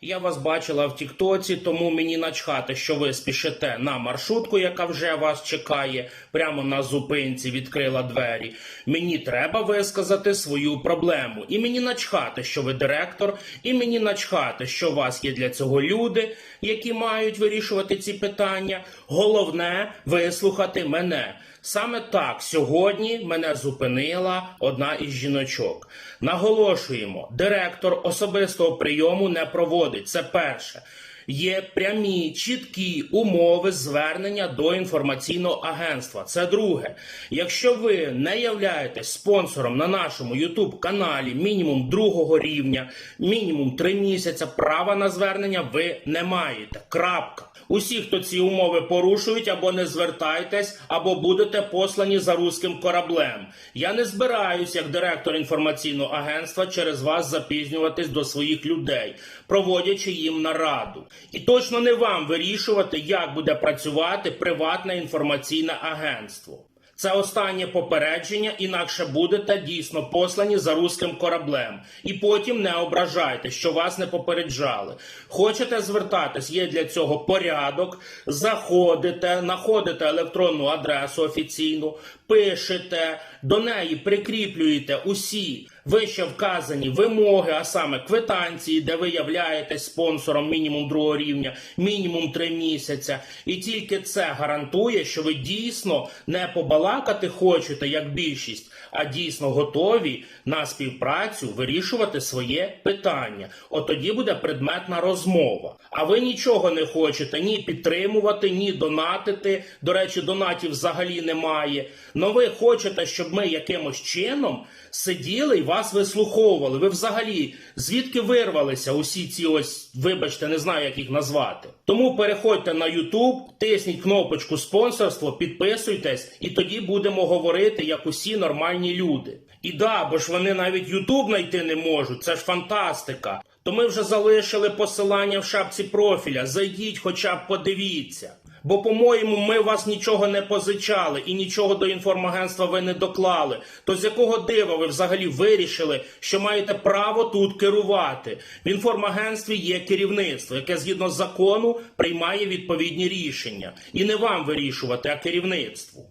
Я вас бачила в Тіктоці, тому мені начхати, що ви спішите на маршрутку, яка вже вас чекає, прямо на зупинці відкрила двері. Мені треба висказати свою проблему. І мені начхати, що ви директор, і мені начхати, що у вас є для цього люди, які мають вирішувати ці питання. Головне вислухати мене. Саме так сьогодні мене зупинила одна із жіночок. Наголошуємо, директор особистого прийому не проводить. Це перше. Є прямі чіткі умови звернення до інформаційного агентства. Це друге. Якщо ви не являєтесь спонсором на нашому youtube каналі мінімум другого рівня, мінімум три місяця, права на звернення ви не маєте. Крапка. Усі, хто ці умови порушують, або не звертайтесь, або будете послані за руським кораблем. Я не збираюсь, як директор інформаційного агентства, через вас запізнюватись до своїх людей, проводячи їм нараду. І точно не вам вирішувати, як буде працювати приватне інформаційне агентство. Це останнє попередження, інакше будете дійсно послані за руським кораблем. І потім не ображайте, що вас не попереджали. Хочете звертатись, є для цього порядок. Заходите, знаходите електронну адресу офіційну, пишете, до неї прикріплюєте усі вище вказані вимоги, а саме квитанції, де ви являєтесь спонсором мінімум другого рівня, мінімум три місяця. І тільки це гарантує, що ви дійсно не побалакати хочете, як більшість, а дійсно готові на співпрацю вирішувати своє питання. От тоді буде предметна розмова. А ви нічого не хочете ні підтримувати, ні донатити. До речі, донатів взагалі немає. Но ви хочете, щоб ми якимось чином сиділи і вас вислуховували. Ви взагалі звідки вирвалися усі ці ось, вибачте, не знаю, як їх назвати. Тому переходьте на YouTube, тисніть кнопочку спонсорство, підписуйтесь, і тоді будемо говорити як усі нормальні люди. І да, бо ж вони навіть YouTube знайти не можуть. Це ж фантастика. То ми вже залишили посилання в шапці профіля. Зайдіть, хоча б подивіться. Бо, по-моєму, ми вас нічого не позичали і нічого до інформагентства ви не доклали. То з якого дива ви взагалі вирішили, що маєте право тут керувати? В інформагентстві є керівництво, яке згідно закону приймає відповідні рішення. І не вам вирішувати, а керівництву.